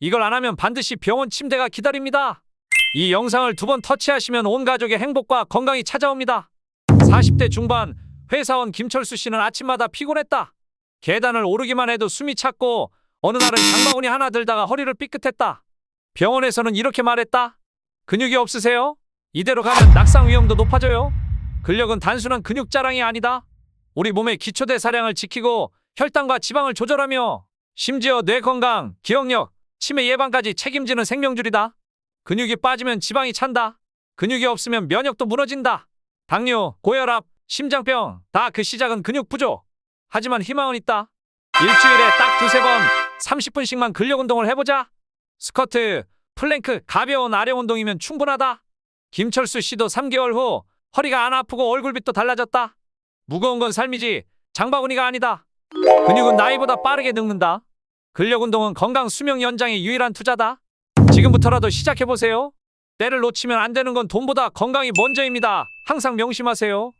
이걸 안 하면 반드시 병원 침대가 기다립니다. 이 영상을 두 번 터치하시면 온 가족의 행복과 건강이 찾아옵니다. 40대 중반 회사원 김철수 씨는 아침마다 피곤했다. 계단을 오르기만 해도 숨이 찼고 어느 날은 장바구니 하나 들다가 허리를 삐끗했다. 병원에서는 이렇게 말했다. 근육이 없으세요? 이대로 가면 낙상 위험도 높아져요. 근력은 단순한 근육 자랑이 아니다. 우리 몸의 기초대사량을 지키고 혈당과 지방을 조절하며 심지어 뇌 건강, 기억력, 치매 예방까지 책임지는 생명줄이다. 근육이 빠지면 지방이 찬다. 근육이 없으면 면역도 무너진다. 당뇨, 고혈압, 심장병 다 그 시작은 근육 부족. 하지만 희망은 있다. 일주일에 딱 두세 번 30분씩만 근력 운동을 해보자. 스쿼트, 플랭크, 가벼운 아령 운동이면 충분하다. 김철수 씨도 3개월 후 허리가 안 아프고 얼굴빛도 달라졌다. 무거운 건 삶이지 장바구니가 아니다. 근육은 나이보다 빠르게 늙는다. 근력 운동은 건강 수명 연장의 유일한 투자다. 지금부터라도 시작해 보세요. 때를 놓치면 안 되는 건 돈보다 건강이 먼저입니다. 항상 명심하세요.